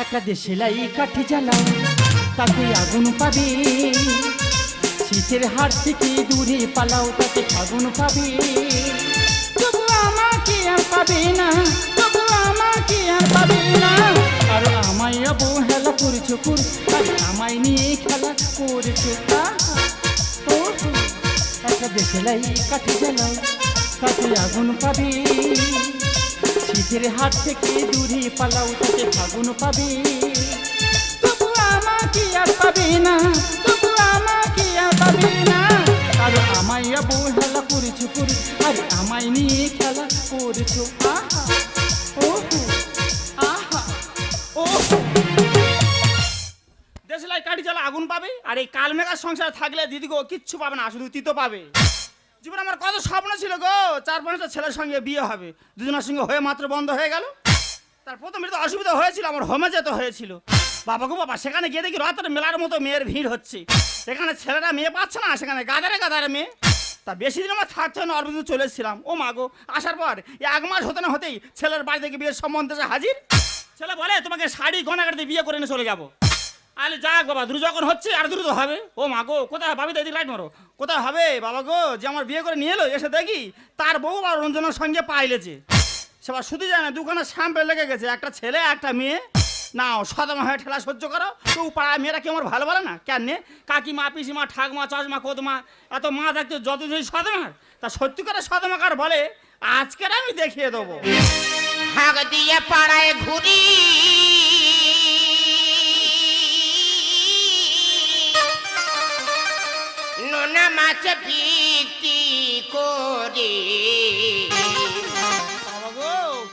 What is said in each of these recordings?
একটা দেশেলাই কাঠি জ্বালাও তাতে আগুন পাবে। শীতের হাট থেকে দূরে পালাও, তাতে আগুন পাবে। তবু আমাকে আর পাবে না, তবু আমাকে আর পাবে না। আর আমায় অবহেলা করছ কুর আর আমায় নিয়ে খেলা করছ একটা কাঠি জ্বালাও তাতে আগুন পাবে। শীতের হাত থেকে দূরে পালাও, তাতে ফাগুন পাবে। তবু আমাকে আর পাবে না, তবু আমাকে আর পাবে না। আর আমায় অবহেলা করেছ করি, আর আমায় নিয়ে খেলা করেছ। আহা, ওহো কাঠি জ্বালা আগুন পাবে, আর এই কালমেঘার সংসার থাকলে দিদিগো কিচ্ছু পাবে না, শুধু তিতো পাবে। জীবনে আমার কত স্বপ্ন ছিল গো। চার পাঁচটা ছেলের সঙ্গে বিয়ে হবে। দুজনের সঙ্গে হয়ে মাত্র বন্ধ হয়ে গেল। তার প্রথমে তো অসুবিধা হয়েছিল, আমার হোমে যেতে হয়েছিল। বাবা গো বাবা, সেখানে গিয়ে দেখি রাতের মেলার মতো মেয়ের ভিড় হচ্ছে। সেখানে ছেলেরা মেয়ে পাচ্ছে না, সেখানে গাদারে গাদারে মেয়ে। তা বেশি দিন আমার থাকতে না দিন চলে এসেছিলাম। ও মা গো, আসার পর এক মাস হতে না হতেই ছেলের বাড়ি থেকে বিয়ের সম্বন্ধ হাজির। ছেলে বলে, তোমাকে শাড়ি দিয়ে বিয়ে করে নিয়ে চলে যাব। আরে যাক বাবা দ্রুত যখন হচ্ছে, আর দ্রুত হবে। ও মা গো, কোথায় ভাবি দিদি লাইট মারো। কোথায় হবে বাবা গো, যে আমার বিয়ে করে নিয়ে এলো, এসে দেখি তার বউ আর রঞ্জনের সঙ্গে পাইলেছে সেবার শুধু জানে দোকানে শ্যাম্পে লেগে গেছে, একটা ছেলে, একটা মেয়ে। নাও, সদমা হয়ে ঠেলা সহ্য করো। তো পাড়া মেয়েরা কি আমার ভালো বলে না? কেন নে? কাকিমা, পিসিমা, ঠাকমা চশমা কোদমা, এত মা দেখতে যত যদি সদমার তা সত্যি করে সদমাকার বলে? আজকের আমি দেখিয়ে দেবো। হাগ দিয়ে পাড়ায় ঘুরি। নোনা মাছ বিক্রি করি।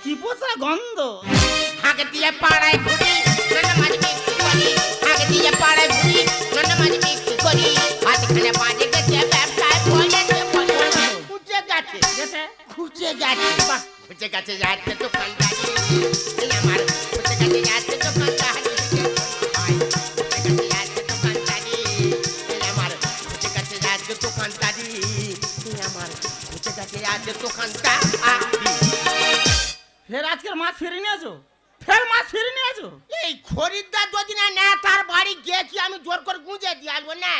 কি পোষা গন্ধ? হাগ দিয়ে পাড়ায় ঘুরি করি। দিয়ে পাড়ায় ঘুরি করি। হাতখানে বাজে গেছে ব্যবসায় বলেছে খুঁজে গেছে? খুঁজে গেছে বাহ খুঁজে গেছে যাচ্ছে দোকানদারি। এই আমার খুঁজে গেছে যাচ্ছে ফের আজকের মাছ ফিরে নিয়েছো? ফের মাছ ফিরে নিয়েছো? এই খরিদ্দার যদি না নেয় তার বাড়ি গিয়ে কি আমি জোর করে গুঁজে দিয়ে আসব? না।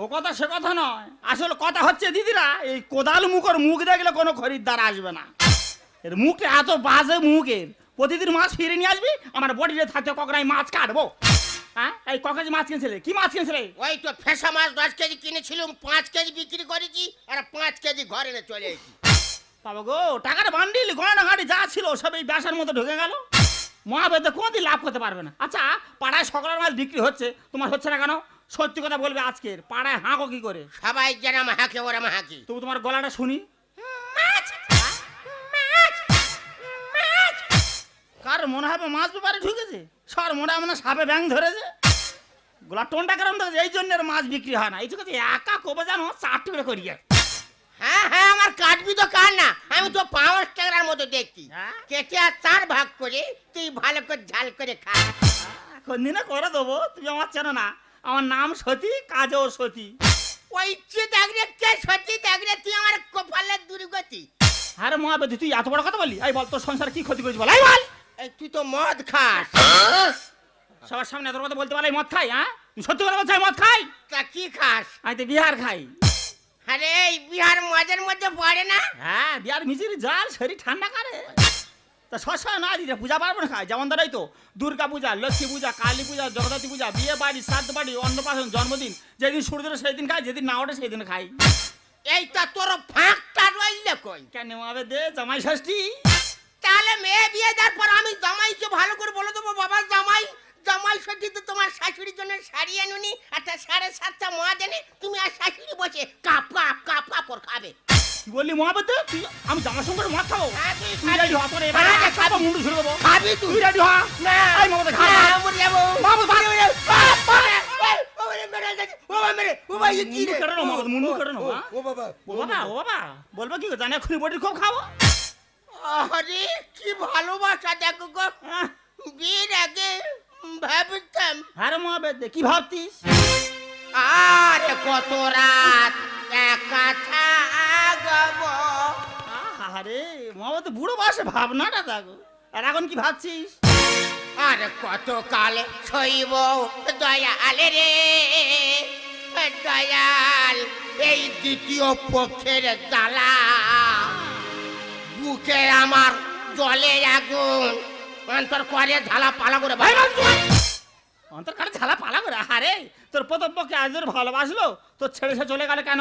ও কথা সে কথা নয়। আসলে কথা হচ্ছে দিদিরা এই কোদাল মুখর মুখ দেখলে কোনো খরিদ্দার আসবে না। এর মুখে এত বাজে মুখের। প্রতিদিন মাছ ফিরে নিয়ে আসবি আমার বডিতে থাকতে কখন আমি মাছ কাটবো। হ্যাঁ? এই ককেজি মাছ কিনছিলে? কি মাছ কিনছিলে? ওই তো ফেসা মাছ দশ কেজি কিনেছিলাম পাঁচ কেজি বিক্রি করেছি আর পাঁচ কেজি ঘরে চলে এসেছি। বাবা গো। টাকার বান্ডিল গয়না গাড়ি যা ছিল সব এই ব্যবসার মধ্যে ঢুকে গেল। মহাবেদে কোনোদিন লাভ করতে পারবে না। আচ্ছা পাড়ায় সকলের মাছ বিক্রি হচ্ছে তোমার হচ্ছে না কেন? সত্যি কথা বলবে আজকের। পাড়ায় হাঁকো কি করে? সবাই যেন হাঁকে ওরা হাঁকি তবু তোমার গলাটা শুনি। মাছ মাছ মাছ। কার মনে হবে মাছ ব্যাপারে ঢুকেছে? সর মনে হয় মনে হয় সাপে ব্যাং ধরেছে। গোলা টোনটা কারণ ধরেছে? এই জন্য মাছ বিক্রি হয় না। এই ঠিক আছে একা কবে জানো চার টুকরো করিয়ে হ্যাঁ হ্যাঁ আমার কাটবি তো কার না? আমি তো পাওয়ার টাকার মতো দেখছি। হ্যাঁ? কেটে আর চার ভাগ করে তুই ভালো করে ঝাল করে খা। কোন দিনে করে দেবো তুমি আমার চেনো না। আমার নাম সতী কাজও সতী। ওই ইচ্ছে দেখলে কে সত্যি দেখলে তুই আমার কপালের দুর্গতি। আরে মহাবেদি তুই এত বড় কথা বলি এই বল তোর সংসার কি ক্ষতি করেছি বল? এই বল! এই তুই তো মদ খাস। সবার সামনে এত কথা বলতে পারলে মদ খাই হ্যাঁ? তুই সত্যি কথা বলছিস মদ খাই? তা কি খাস? আমি তো বিহার খাই। আরে এই বিহার মদের মধ্যে পড়ে না? হ্যাঁ বিহার মিচির জাল শরীর ঠান্ডা করে। তা সবসময় না দিদি পূজা পার্বণ খায় যেমন ধরাই তো দুর্গা পূজা লক্ষ্মী পূজা কালী পূজা জগদ্ধাত্রী পূজা বিয়ে বাড়ি শ্রাদ্ধ বাড়ি অন্নপ্রাশন জন্মদিন যেদিন সূর্য সেই দিন খাই যেদিন না ওঠে সেই দিন খাই এইটা তোর ফাঁকটা রইলে কই? কেন হবে দে জামাই ষষ্ঠী? তাহলে মেয়ে বিয়ে দেওয়ার পর আমি জামাইকে ভালো করে বলে দেবো বাবা জামাই। জামাই সত্যি তোমার শাশুড়ির জন্য শাড়ি আনুনি একটা সাড়ে সাতটা মা জানে তুমি আর শাশুড়ি বসে কাপ কাপ কাপ কাপড় খাবে। কি বললি মহাবেদ তুই আমি জামার সঙ্গে মদ খাব? তুই রেডি হ তোর এবার খাব মুন্ডু ছুড়ে দেবো। খাবি তুই। রেডি হ। না এই মমতা খা। না, মরে যাব। মমতা ভাগ ওরে, বাবা, মেরে কি রে? কেটে মমতা মুন্ডু কেটে ও? বাবা ও বাবা ও বাবা বলব কি জানে খুনি বটির খুব খাব? আরে কি ভালোবাসা দেখো গো। বিয়ের আগে ভাবতাম। আরে মহাবেদ কি ভাবতিস? আরে কত রাত একা থাকব। আরে মহাবেদ বুড়ো বয়সে ভাবনাটা দেখো। আর এখন কি ভাবছিস? আর কত কাল সইব দয়াল রে। দয়াল এই দ্বিতীয় পক্ষের জ্বালা। বুকে আমার জলে আগুন। অন্তর করে ঝালা পালা করে ভাই অন্তর করে ঝালা পালা করে আরে তোর প্রথম পক্ষে আজ ভালোবাসলো, তোর ছেড়ে সে চলে গেল কেন?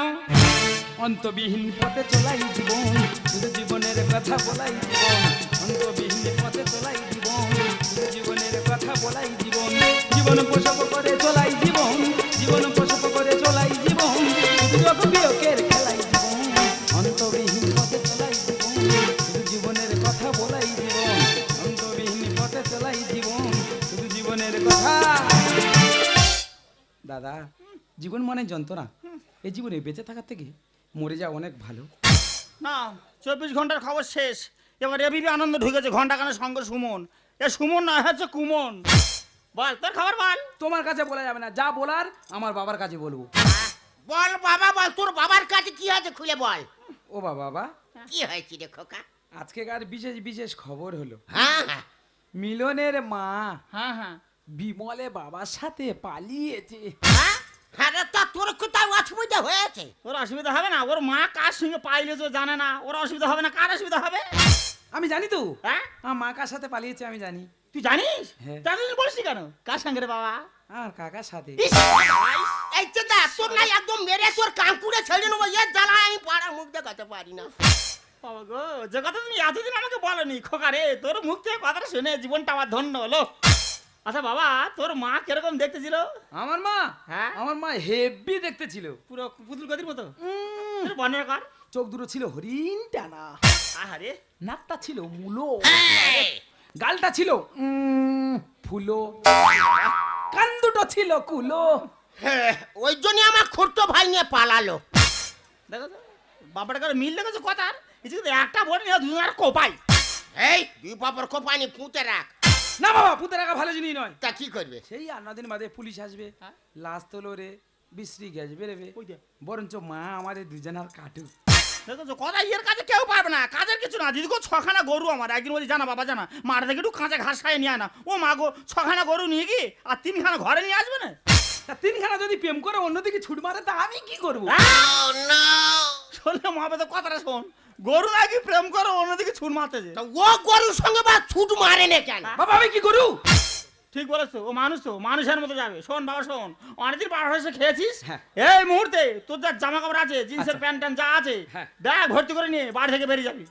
অন্তবিহীন পথে চলাই জীবন শুধু জীবনের কথা বলাই জীবন। অন্তবিহীন পথে চলাই জীবন শুধু জীবনের কথা বলাই জীবন। জীবন পোষক করে চলাই দাদা জীবন মানে যন্ত্রণা। এই জীবনে বেঁচে থাকার থেকে মরে যাওয়া অনেক ভালো। না চব্বিশ ঘণ্টার খবর শেষ। এবার এবিপি আনন্দ ঢুকেছে ঘণ্টা কানের সঙ্গে সুমন। এ সুমন না হচ্ছে কুমন। বল তোর খবর বল। তোমার কাছে বলা যাবে না যা বলার আমার বাবার কাছে বলব। বল বাবা বল তোর বাবার কাছে কি আছে খুলে বল। ও বাবা বাবা। কি হয়েছে রে খোকা? আজকেকার বিশেষ বিশেষ খবর হলো। হ্যাঁ হ্যাঁ। মিলনের মা হ্যাঁ হ্যাঁ। বিমলে বাবার সাথে পালিয়েছে। হ্যাঁ? আরে তা তোর কোথায় অসুবিধা হয়েছে? ওর অসুবিধা হবে না ওর মা কার সঙ্গে পাইলে তো জানে না ওর অসুবিধা হবে না কার অসুবিধা হবে? আমি জানি তো। হ্যাঁ? আমার মা কার সাথে পালিয়েছে আমি জানি। তুই জানিস? হ্যাঁ। তাহলে বলছি কেন? কার সঙ্গে রে বাবা? আর কাকার সাথে। এই তো দেখ তোর না একদম মেরে তোর কানকুড়ে ছেড়ে নেব এর জ্বালা আমি পাড়া মুখ দেখাতে পারি না। বাবা গো যে কথা তুমি এতদিন আমাকে বলনি খোকারে তোর মুখ থেকে কথাটা শুনে জীবনটা আমার ধন্য হলো। আচ্ছা বাবা তোর মা কীরকম দেখতে ছিল আমার মা? হ্যাঁ? আমার মা হেভি দেখতে ছিল পুরো পুতুল গতির মতো? বর্ণনা কর? চোখ দুটো ছিল হরিণ টানা। আহারে। নাকটা ছিল মুলো। গালটা ছিল উম, ফুলো। কান দুটো ছিল কুলো। হ্যাঁ, ওই জন্য আমার খুঁড়তো ভাই নিয়ে পালালো। দেখো তো বাবাটা কারও মিল দেখেছ কথার? এই যে একটা বড় নিয়ে দুজন আর কোপাই। এই দুই বাপর কোপানি পুঁতে রাখ। না বাবা পুঁতে রাখা ভালো জিনিস নয়। তা কি করবে? সেই আর দিন বাদে পুলিশ আসবে হ্যাঁ? লাশ তোলো রে বিশ্রী গ্যাস বেরোবে বরঞ্চ মা আমাদের দুজনার কাটুক। কথা ইয়ের কাছে কেউ পারবে না কাজের কিছু না। দিদি গো ছখানা গরু আমার একদিন বলি জানা বাবা জানা। মাঠ থেকে একটু কাঁচা ঘাস খাইয়ে নিয়ে আয় না। ও মা গো ছখানা গরু নিয়ে গিয়ে আর তিনখানা ঘরে নিয়ে আসবে না? তা তিনখানা যদি প্রেম করে অন্যদিকে ছুট মারে তা আমি কি করব? শোনলে মা তো কথাটা শোন। গরু নাকি প্রেম করে অন্যদিকে ছুট মারতেছে। তা ও গরুর সঙ্গে বা ছুট মারে না কেন? বাবা আমি কি করু ঠিক বলেছ ও মানুষ তো মানুষের মতো যাবে। শোন বাবা শোন অনেকদিন পার হয়েছে খেয়েছিস? হ্যাঁ। এই মুহূর্তে তোর যা জামা কাপড় আছে জিন্সের আচ্ছা। প্যান্ট ট্যান্ট যা আছে হ্যাঁ। ব্যাগ ভর্তি করে নিয়ে বাড়ি থেকে বেরিয়ে যাবি।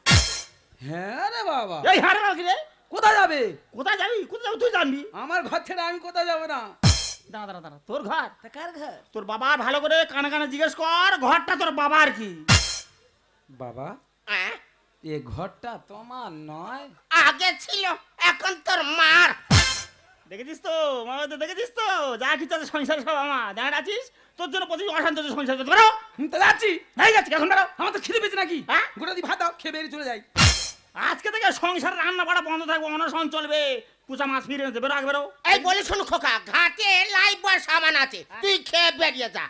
হ্যাঁ রে বাবা। এই হারে বাকি রে? কোথায় যাবে? কোথায় যাবি? কোথায় যাবি? তুই জানবি? আমার ঘর ছেড়ে আমি কোথায় যাব না? দাঁড়া দাঁড়া দাঁড়া তোর ঘর? তা কার ঘর? তোর বাবা ভালো করে কানে কানে জিজ্ঞেস কর ঘরটা তোর বাবার কি? বাবা? হ্যাঁ? এ ঘরটা তোমার নয়। আগে ছিল এখন তোর মার। দেখেছিস তো মামা তো দেখেছিস তো? যা কিছু আছে সংসার সব আমার। দেখা আছিস? তোর জন্য প্রতিদিন অশান্ত সংসার করতে পারো তা যাচ্ছি। এই যাচ্ছি। এখন বেরো। আমার তো খিদে পেয়েছে নাকি? হ্যাঁ? গোটা দিয়ে ভাত দাও খেয়ে বেরিয়ে চলে যাই। আজকে থেকে সংসার রান্না বাড়া বন্ধ থাকবে অনশন চলবে। পুচা মাছ ফিরে আগে বেরো। এই বলে শোন খোকা ঘাটে লাইফ বয় সামান আছে। তুই খেয়ে বেরিয়ে যা।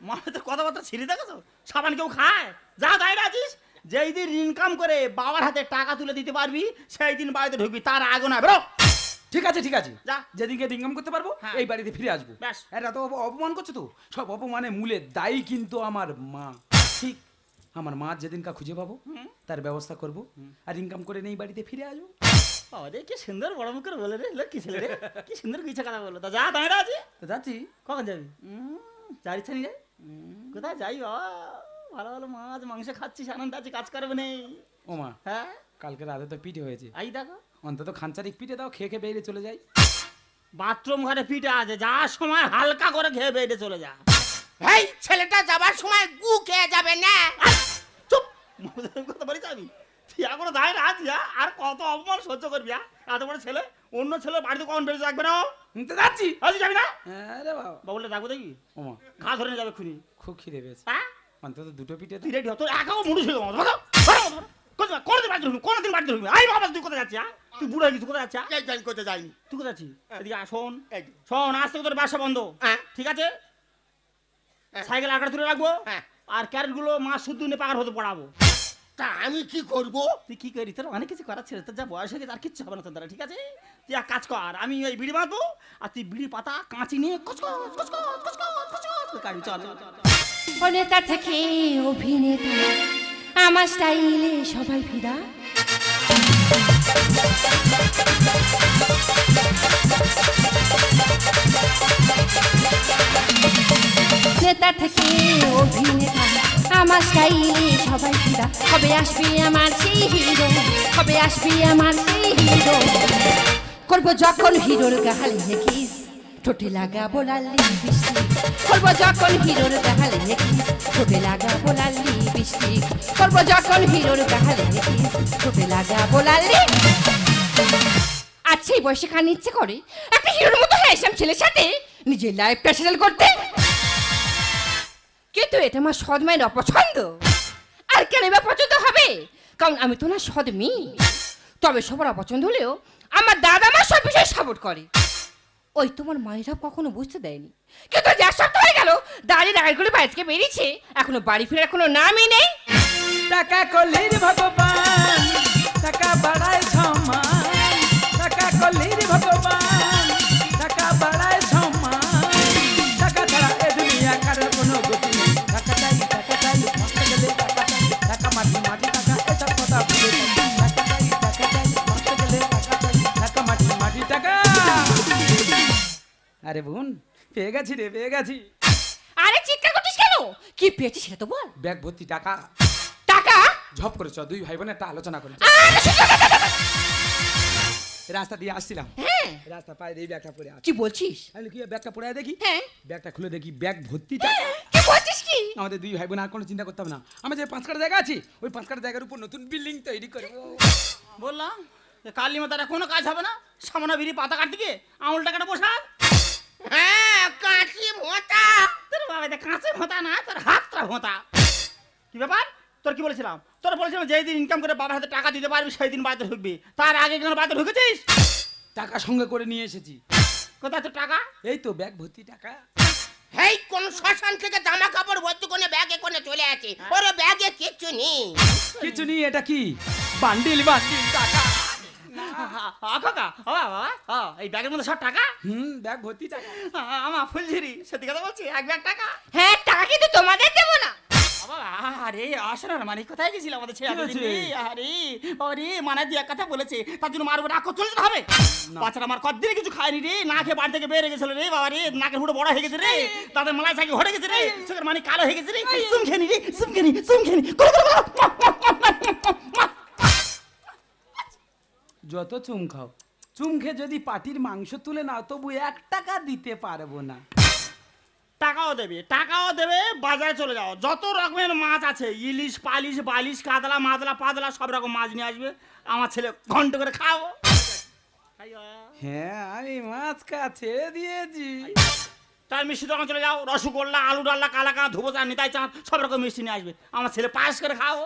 মামা তো কথাবার্তা ছিঁড়ে দেখেছ? সাবান কেউ খায়? যা দাঁড়িয়ে আছিস যেই দিন ইনকাম করে বাবার হাতে টাকা তুলে দিতে পারবি সেই দিন বাড়িতে ঢুকবি তার আগে না বেরো। ঠিক আছে ঠিক আছে। যা। যেদিনকে ইনকাম করতে পারব হ্যাঁ। এই বাড়িতে ফিরে আসব। ব্যাস। এরা তো অপ- অপমান করছ তো। সব অপমানে মূলে দায়ী কিন্তু আমার মা। ঠিক। আমার মা যেদিনকা খুঁজে পাবো তার ব্যবস্থা করব। আর ইনকাম করে নেই বাড়িতে ফিরে আসব। আরে কি সুন্দর বড় মুখ করে বলে রে লোক কি ছেলে রে। কি সুন্দর কিছু কথা বলল। তা যা দাঁড়িয়ে আছি তো যাচ্ছি। কখন যাবি? যার ইচ্ছা রে। কোথায় যাই বাবা? ভালো ভালো মাছ মাংস খাচ্ছিস আনন্দ আছে কাজ করবে নেই ও মা হ্যাঁ? কালকে রাতে তো পিঠে হয়েছে। আই দেখো। অন্তত খানচারিক পিঠে দাও খেয়ে খেয়ে বেরিয়ে চলে যাই। বাথরুম ঘরে পিঠে আছে যার সময় হালকা করে খেয়ে বেরিয়ে চলে যা। এই ছেলেটা যাবার সময় গু খেয়ে যাবে না। চুপ! মজার কথা বলে যাবি তুই এখনও আছিস হ্যাঁ? আর কত অপমান সহ্য করবি হ্যাঁ? এত বড় ছেলে অন্য ছেলে বাড়িতে কখন বেরিয়ে রাখবে না? হুম, তো যাচ্ছি। আজ যাবি না? হ্যাঁ রে বাবা। বাবুলে ডাকবো দেখবি ও মা। ঘা ধরে যাবে খুনি। খুব খিদে পেয়েছে। হ্যাঁ অন্তত দুটো পিঠে তুই। রেডি হ? তোর একাও মুড়ি ছিল কোনদিন বাড়িতে ঢুকবি কোনদিন বাড়িতে ঢুকবি। আই বাবা তুই কোথায় যাচ্ছিস হ্যাঁ? তুই বুড়ো হয়ে গেছিস কোথায় যাচ্ছিস হ্যাঁ? এই জয়েন করতে যাইনি। তুই কোথায় যাচ্ছিস? এদিকে শোন। শোন আজ থেকে তোর ব্যবসা বন্ধ। হ্যাঁ। ঠিক আছে? হ্যাঁ। সাইকেল আঁকড়া তুলে রাখব। হ্যাঁ। আর ক্যারেটগুলো মাছ শুদ্ধ নিয়ে পাকার হতে পড়াবো। তা আমি কি করব? তুই কি করি তোর অনেক কিছু করার ছিল। তোর যা বয়স হয়ে গেছে আর কিচ্ছু হবে না তোর দ্বারা ঠিক আছে? তুই এক কাজ কর আমি ওই বিড়ি বাঁধবো আর তুই বিড়ি পাতা কাঁচি নিয়ে কচকচ কচকচ কচকচ কচকচ করে কাটবি। চল। অনেতা থেকে অভিনেতা। আমার স্টাইলে সবাই ফিদা। নেতা থেকে অভিনেতা, আমার স্টাইলে সবাই ফিদা। কবে আসবি আমার সেই হিরো? কবে আসবি আমার সেই হিরো? করব যখন হিরোর গাহালে কিস ঠোঁটে লাগাবো লাল্লি বৃষ্টি। করব যখন হিরোর গাহালে কিস ঠোঁটে লাগাবো লাল্লি বৃষ্টি। করব যখন হিরোর গাহালে কিস ঠোঁটে লাগাবো লাল্লি আচ্ছা এই বয়সে খান ইচ্ছে করে? একটা হিরোর মতো হ্যান্ডসাম ছেলের সাথে নিজের লাইফটা সেটেল করতে। কিন্তু এটা আমার সৎ মায়ের অপছন্দ। আর কেন বা পছন্দ হবে? কারণ আমি তো না সৎ মেয়ে। তবে সবার অপছন্দ হলেও আমার দাদা মা সব বিষয়ে সাপোর্ট করে। ওই তোমার মায়েরা কখনো বুঝতে দেয়নি। কিন্তু যার সপ্তাহ হয়ে গেল দাঁড়িয়ে দাঁড়িয়ে বাইরে বেরিয়েছে এখনও বাড়ি ফেরার কোনো নামই নেই। টাকা কলির ভগবান, টাকা বাড়ায় সমান। টাকা কলির ভগবান পেয়ে গেছি রে পেয়ে গেছি আরে চিৎকার করছিস কেন? কি পেয়েছিস সেটা তো বল। ব্যাগ ভর্তি টাকা। টাকা? ঝপ করে চ দুই ভাই বোন একটা আলোচনা করি রাস্তা দিয়ে আসছিলাম। হ্যাঁ। রাস্তা পায়ে দিয়ে ব্যাগটা পড়ে আছে। কি বলছিস? আমি কি ব্যাগটা পড়ে দেখি? হ্যাঁ। ব্যাগটা খুলে দেখি ব্যাগ ভর্তি টাকা। কি বলছিস কি? আমাদের দুই ভাই বোন আর কোনো চিন্তা করতে হবে না। আমার যে পাঁচ কাটা জায়গা আছে ওই পাঁচ কাটা জায়গার উপর নতুন বিল্ডিং তৈরি করব বললাম কালী মাতারা কোনো কাজ হবে না? সামনা বিড়ি পাতা কাটতে গিয়ে আমুল টাকাটা বসা হ্যাঁ। কাঁচি মোটা তোর বাবা এটা কাঁচে ভোঁতা না তোর হাতটা ভোঁতা। কি ব্যাপার? তোর কি বলেছিলাম? তোর বলেছিলাম যেই দিন ইনকাম করে বাবার হাতে টাকা দিতে পারবি সেই দিন বাড়িতে ঢুকবি। তার আগে কেন বাড়িতে ঢুকেছিস? টাকা সঙ্গে করে নিয়ে এসেছি। কোথায় তোর টাকা? এই তো ব্যাগ ভর্তি টাকা। হেই কোন শ্মশান থেকে জামা কাপড় ভর্তি করে ব্যাগে করে চলে আছে ওরে ব্যাগে কিচ্ছু নেই। কিছু নেই এটা কি? বান্ডিল বান্ডিল টাকা। এক হ্যাঁ মানে মানে কথা বলেছে তার জন্য বাচ্চারা আমার কদিন কিছু খায়নি রে না খেয়ে বাড়ি থেকে বেরিয়ে গেছিল রে বাবা রে নাকের হুড়ো বড় হয়ে গেছে রে তাদের মালাই সাইকে হয়ে গেছে রে চোখের মানে কালো হয়ে গেছে রে সুম খেনি রে সুম খেনি সুম। যত চুম খাও। চুম খেয়ে যদি পাটির মাংস তুলে নাও তবু এক টাকা দিতে পারব না। টাকাও দেবে টাকাও দেবে বাজারে চলে যাও। যত রকমের মাছ আছে ইলিশ পালিশ বালিশ কাতলা মাদলা পাতলা সব রকম মাছ নিয়ে আসবে। আমার ছেলে ঘন্ট করে খাও। হ্যাঁ আমি মাছ কা ছেড়ে দিয়েছি। তাই মিষ্টি দোকান চলে যাও রসগোল্লা আলু ডাল্লা কালাকা ধুবো চা নিতাই চাঁদ সব রকম মিষ্টি নিয়ে আসবে। আমার ছেলে পায়েস করে খাও।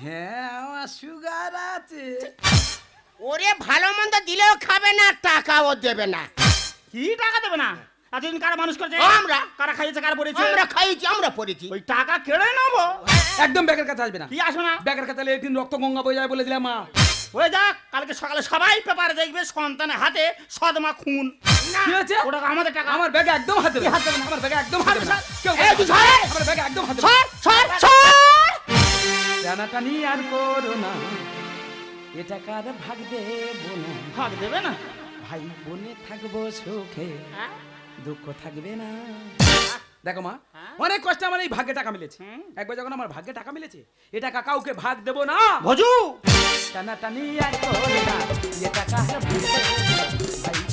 হ্যাঁ আমার সুগার আছে। ওরে ভালো মন্দ দিলেও খাবে না টাকাও দেবে না। কি টাকা দেবে না? এতদিন কারা মানুষ করেছে? আমরা। কারা খাইয়েছে কারা পড়েছে? আমরা খাইছি আমরা পড়েছি। ওই টাকা কেড়ে নেব? একদম ব্যাগের কাছে আসবে না। কি আসবে না? ব্যাগের কাছে একদিন রক্ত গঙ্গা বয়ে যায় বলে দিলাম মা। হয়ে যাক কালকে সকালে সবাই পেপারে দেখবে সন্তানের হাতে সদমা খুন। কি হয়েছে? ওটা আমাদের টাকা। আমার ব্যাগে একদম হাত হাত? আমার ব্যাগে একদম হাত দেবে কেউ এই, তুই ছাড়। আমার ব্যাগে একদম হাত দেবে সর সর সর। টানাটানি আর করো না। এ টাকার ভাগ দেবো না? ভাগ দেবে না? ভাই বোনে থাকব সুখে হ্যাঁ? দুঃখ থাকবে না। দেখো মা হ্যাঁ? অনেক কষ্টে আমার এই ভাগ্যে টাকা মিলেছে। একবার যখন আমার ভাগ্যে টাকা মিলেছে এ টাকা কাউকে ভাগ দেবো না? ভজু! টানাটানি আর করো না এ টাকা ভাই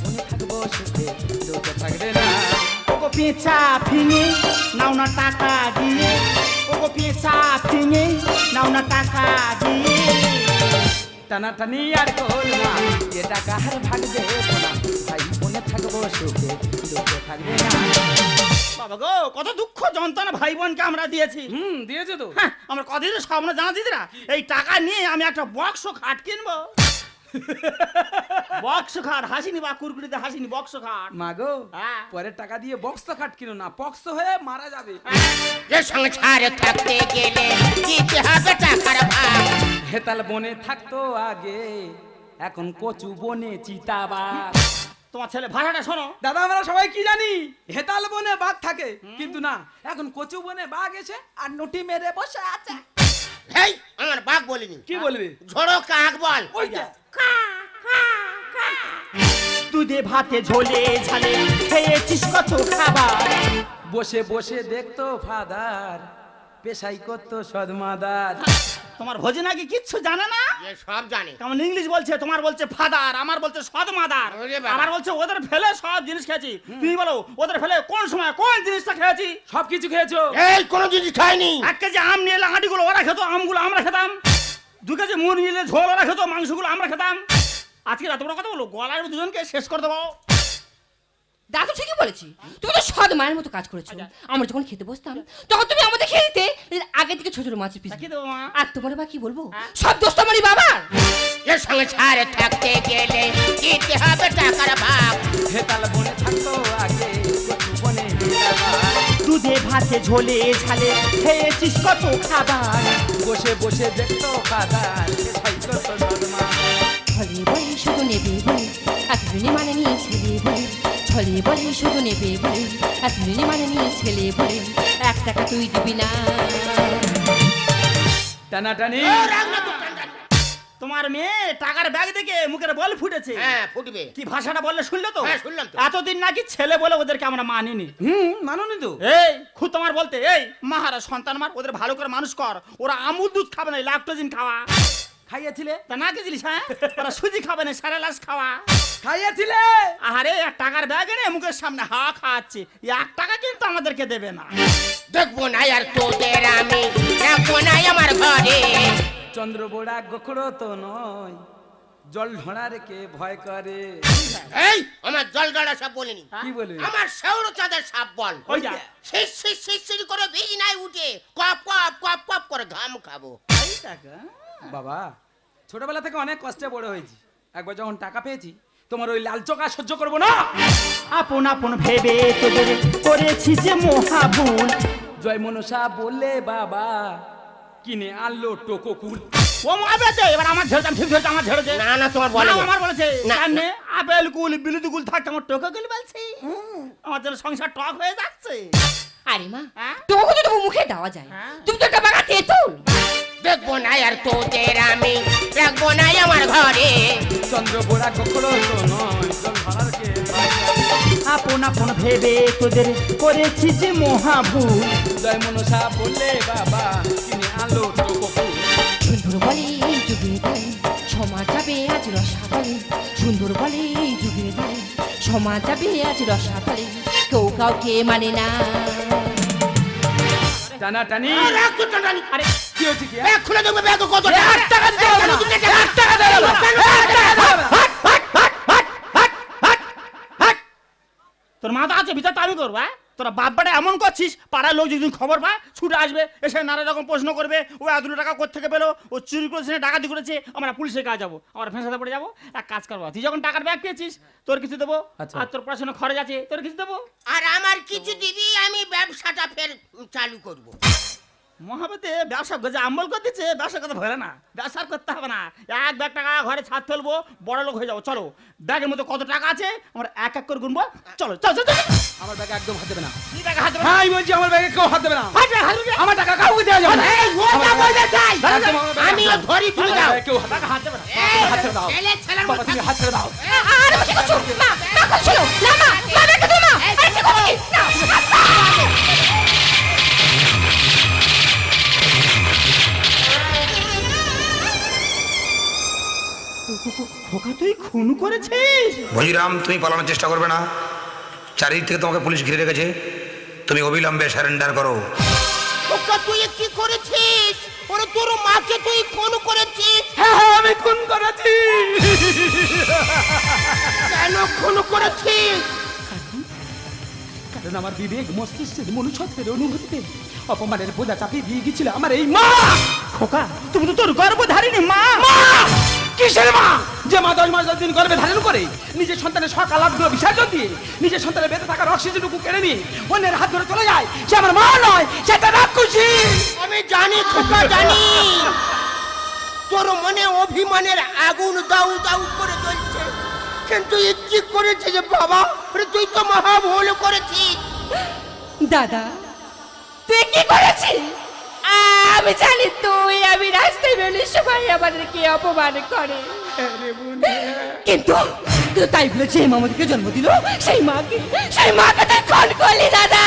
বোনে থাকব সুখে দুঃখ থাকবে না। ওগো পেঁচা ফিঙে নাও না টাকা দিয়ে। ওগো পেঁচা ফিঙে নাও না টাকা দিয়ে। টানাটানি আর করো না এ টাকা আর ভাগ দেবো না ভাই বোনে থাকব সুখে দুঃখ থাকবে না। বাবা গো কত দুঃখ যন্ত্রণা ভাই বোনকে আমরা দিয়েছি। হুম দিয়েছে তো। হ্যাঁ আমার কদিন স্বপ্ন জানা দিদিরা এই টাকা নিয়ে আমি একটা বক্স খাট কিনবো। বক্স খাট হাসিনি বা কুরকুরিতে হাসিনি বক্স খাট। মা গো হ্যাঁ। পরে টাকা দিয়ে বক্স তো খাট কিনো না বক্স হয়ে মারা যাবে। সংসারে থাকতে গেলে দিতে হবে টাকার ভাগ? হেতাল বনে থাকতো আগে। এখন কচু বনে চিতাবাঘ। তোমার ছেলে ভাষাটা শোনো। দাদা আমরা সবাই কি জানি? হেতাল বনে বাঘ থাকে। কিন্তু না এখন কচু বনে বাঘ এসে আর নটি মেরে বসে আছে। হেই আমার বাঘ বলিনি। কি বলবি? ঝোড়ো কাক বল। ওই যে। দুধে ভাতে ঝোলে ঝালে খেয়েছিস কত খাবার। বসে বসে দেখতো ফাদার পেশাই করতো সদমাদার। তোমার ভোজি নাকি কিচ্ছু জানে না? এ সব জানে। কেমন ইংলিশ বলছে তোমার বলছে ফাদার আমার বলছে সদ মাদার ওরে বাবা। আমার বলছে ওদের ফেলে সব জিনিস খেয়েছি। তুমি বলো ওদের ফেলে কোন সময় কোন জিনিসটা খেয়েছি? সব কিছু খেয়েছো? এই কোনো জিনিস খায়নি এক কেজি আম নিয়ে এলে হাঁটিগুলো ওরা খেতো আমগুলো আমরা খেতাম। দু কেজি মুড় নিয়ে এলে ঝোল ওরা খেতো মাংসগুলো আমরা খেতাম। আজকে এত বড় কথা বলো গলার দুজনকে শেষ করে দেবো। দাদু ঠিকই বলেছি। তুমি তো সৎ মায়ের মতো কাজ করেছ। আমরা যখন খেতে বসতাম তখন তুমি আমাদের খেয়ে দিতে। আগে থেকে ছোট ছোট মাছের পিস আর তোমার বা কি বলব? সব দোষ তোমারই এর সঙ্গে ছাড়ে থাকতে গেলে দিতে হবে টাকার ভাগ হেতাল বনে থাকতো আগে বনে দুধে ভাতে ঝোলে ঝালে খেয়েছিস কত খাবার। বসে বসে দেখতো করতো সদমাদার ছলে বলে শুধু নেবে বলে এতদিনই মানে নিয়ে ছেলে বলে। ছলে বলে শুধু নেবে বলে এতদিনই মানে নিয়ে ছেলে বলে এক টাকা তুই দিবি না। টানাটানি। তোমার মেয়ে টাকার ব্যাগ দেখে মুখের বল ফুটেছে। হ্যাঁ ফুটবে। কি ভাষাটা বললে শুনলে তো? হ্যাঁ, শুনলাম তো। এতদিন নাকি ছেলে বলে ওদেরকে আমরা মানিনি। হুম মানোনি তো। এই খুব তোমার বলতে এই মাহারা সন্তান মার ওদের ভালো করে মানুষ কর। ওরা আমুল দুধ খাবে না ল্যাকটোজিন খাওয়া। খাইয়েছিলে? তা না কি জিনিস হ্যাঁ? ওরা সুজি খাবে না স্যারেলাস খাওয়া। খাইয়েছিলে? আরে এক টাকার ব্যাগ এনে মুখের সামনে হাওয়া খাওয়াচ্ছে এক টাকা কিন্তু আমাদেরকে দেবে না। দেখব না আর তোদের আমি রাখব না আমার ঘরে। চন্দ্রবোড়া গোখরো তো নয় জল ঢোড়ার কে ভয় করে? এই আমার জল গাড়া সব বলিনি। কি বলবি আমার সৌর চাঁদের সাপ বল। ওই যা। শির শির শির শির করে ভিজ নাই উঠে কপ কপ কপ কপ করে ঘাম খাব। এই টাকা বাবা ছোটবেলা থেকে অনেক কষ্টে বড় হয়েছি। একবার যখন টাকা পেয়েছি তোমার ওই লাল চোখা সহ্য করব না। আপন আপন ভেবে তোদের করেছি যে মহাভুল জয় মনসা বললে বাবা কিনে আনলো টোকো কুল। ও বেঁচে এবার আমার ঝেড়েছে ঠিক ধরেছে আমার ঝেড়েছে। না না তোমার বলে আমার বলেছে না, সামনে আপেল কুল বিলুতি কুল থাকতে আমার টোকা কুল বলছে। আমার জন্য সংসার টক হয়ে যাচ্ছে। আরে মা হ্যাঁ? তোমাকে তো মুখে দেওয়া যায়। হ্যাঁ? তুমি তো একটা বাগা তেঁতুল দেখব না আর তোদের আমি রাখব না আমার ঘরে। চন্দ্রবোড়া গোখরো তো নয়। আপন আপন ভেবে তোদের করেছি যে মহাভুল। জয় মনসা বললে বাবা টোকো কুল সুন্দর বলে এই যুগে দেয় সমাজ যাবে আজ রসাতলে। সুন্দর বলে এই যুগে দেয় সমাজ যাবে আজ রসাতলে। কেউ কাউকে মানে না। টানা টানি রাখ তো আরে কি হচ্ছে কি? ব্যাগ খুলে দেবো ব্যাগ কত এক টাকা। এক টাকা দাও টাকা দাও। তোর মাথা আছে বিচার তো আমি করব হ্যাঁ তোরা বাপবাটা এমন করছিস পাড়ার লোক যদি খবর পায় ছুটে আসবে এসে নানা রকম প্রশ্ন করবে ও এত টাকা কোথেকে পেল ও চুরি করেছে টাকা ডাকাতি করেছে আমরা পুলিশের কাজ যাব আমরা ফেঁসাতে পড়ে যাব এক কাজ করব তুই যখন টাকার ব্যাগ পেয়েছিস তোর কিছু দেবো আচ্ছা। আর তোর পড়াশোনা খরচ আছে তোর কিছু দেবো আর আমার কিছু দিবি আমি ব্যবসাটা ফের চালু করব মহাবেতে ব্যবসা গজে আমল করতেছে ব্যবসা কথা ভরে না। ব্যবসা করতে হবে না। এক ব্যাগ টাকা ঘরে ছাদ ফেলব বড় লোক হয়ে যাব। চলো ব্যাগের মধ্যে কত টাকা আছে আমরা এক এক করে গুনবো। চলো চলো চলো। আমার ব্যাগে একদম হাত দেবে না। কি হাতে হ্যাঁ আমি বলছি আমার ব্যাগে কেউ হাত দেবে না। হাত হাত দে। আমার টাকা কাউকে দেওয়া যাবে না। এই ওটা বলতে চাই। দেবে না। ধরি তুমি দাও কেউ হাত টাকা হাত দেবে না। হাত দাও। ছেলে ছেলের তুমি হাত ছেড়ে দাও। আরে কি করছ মা মা করছ না মা আরে কি করছ কি? না খোকা তুই খুন করেছিস? ভজিরাম তুমি পালানোর চেষ্টা করবে না। চারিদিক থেকে তোমাকে পুলিশ ঘিরে রেখেছে। তুমি অবিলম্বে স্যারেন্ডার করো। ওকা তুই কি করেছিস? ওরে তোর মাকে তুই খুন করেছিস? হ্যাঁ হ্যাঁ আমি খুন করেছি। কেন খুন করেছিস? কারণ আমার বিবেক মস্তিষ্কের মনুষ্যত্বের অনুভূতিতে অপমানের বোঝা চাপিয়ে দিয়ে গিয়েছিল আমার এই মা! খোকা তুমি তো তোর গর্ভধারিণী মা! কিসের মা? যে মা দশ মাস দশ দিন গর্ভে ধারণ করে নিজের সন্তানের সকাল আগ্রহ বিসর্জন দিয়ে নিজের সন্তানের বেঁচে থাকার অক্সিজেনটুকু কেড়ে নিয়ে অন্যের হাত ধরে চলে যায়। সে আমার মা নয় সে একটা রাক্ষসী। আমি জানি খোকা জানি। তোর মনে অভিমানের আগুন দাউ দাউ করে জ্বলছে। কিন্তু কি করেছে যে বাবা? তুই তো মহা ভুল করেছিস। দাদা তুই কি করেছিস? আমি জানি তুই আমি রাস্তায় বেরোলে সবাই আমাদেরকে অপমান করে। কিন্তু কিন্তু তাই বলে যে মা আমাদেরকে জন্ম দিল সেই মাকে সেই মাকে তাই খুন করলি দাদা।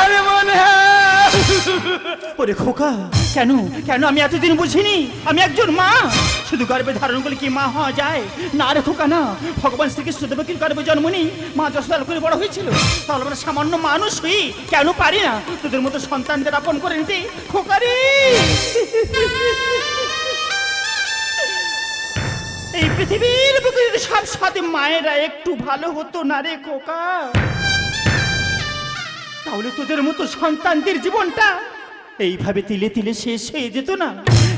আরে মনে হয় ওরে খোকা, কেন? কেন আমি এতদিন বুঝিনি? আমি একজন মা। শুধু গর্ভে ধারণ করলে কি মা হওয়া যায়? না রে খোকা, না। ভগবান শ্রীকৃষ্ণ দেবকীর গর্ভে জন্ম নেই মা যশোদাল করে বড় হয়েছিল। তাহলে আমরা সামান্য মানুষ হই, কেন পারি না? তোদের মতো সন্তানদের আপন করে নিতে, খোকা রে! এই পৃথিবীর বুকে যদি সব সাথে মায়েরা একটু ভালো হতো না রে খোকা। তাহলে তোদের মতো সন্তানদের জীবনটা এইভাবে তিলে তিলে শেষ হয়ে যেত না।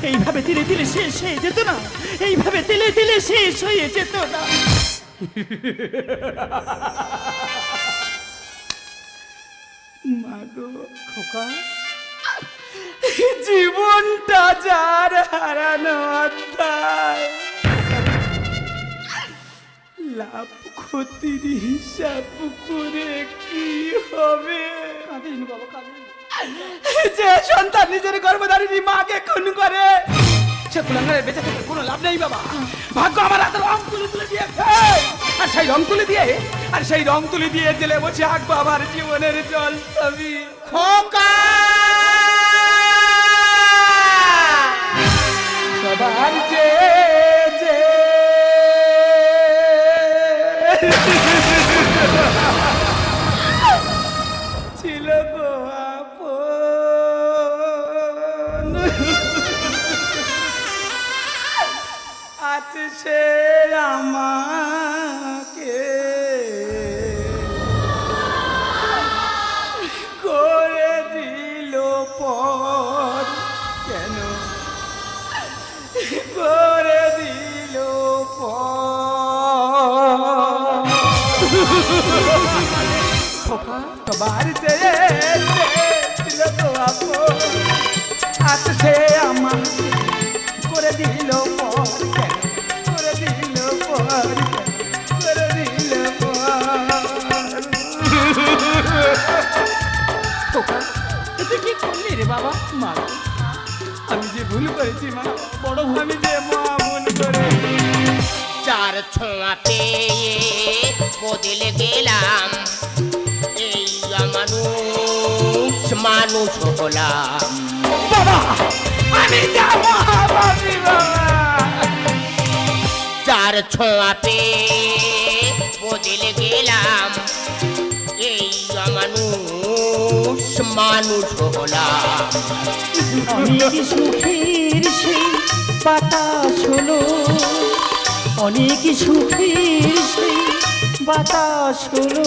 এইভাবে তিলে তিলে শেষ হয়ে যেত না। এইভাবে তিলে তিলে শেষ হয়ে যেত না। খোকা। জীবনটা যার হারানো অধ্যায়। লাভ ক্ষতির হিসাব করে কি হবে? যে সন্তান নিজের গর্ভধারিণী মাকে খুন করে সে কুলাঙ্গারে বেঁচে থেকে কোনো লাভ নেই বাবা। ভাগ্য আমার হাতে রং তুলে তুলে দিয়েছে আর সেই রং তুলে দিয়ে আর সেই রং তুলে দিয়ে জেলে বসে আঁকবো আমার জীবনের জল ছবি খোকা! সবার যে করে দিল করে দিল করে দিল তুই কি করলি রে বাবা? মা আমি যে ভুল করেছি মা বড় আমি যে মা ভুল করেছি। চার ছোঁয়া পেয়ে বদলে গেলাম এই মানুষ মানুষ হলাম। বাবা আমি যাব বাবি বাবা চার ছোঁয়া পেয়ে বদলে গেলাম এই মানুষ মানুষ হলাম। অনেক সুখের সেই বাতাস হলো অনেক সুখের সেই বাতাস হলো।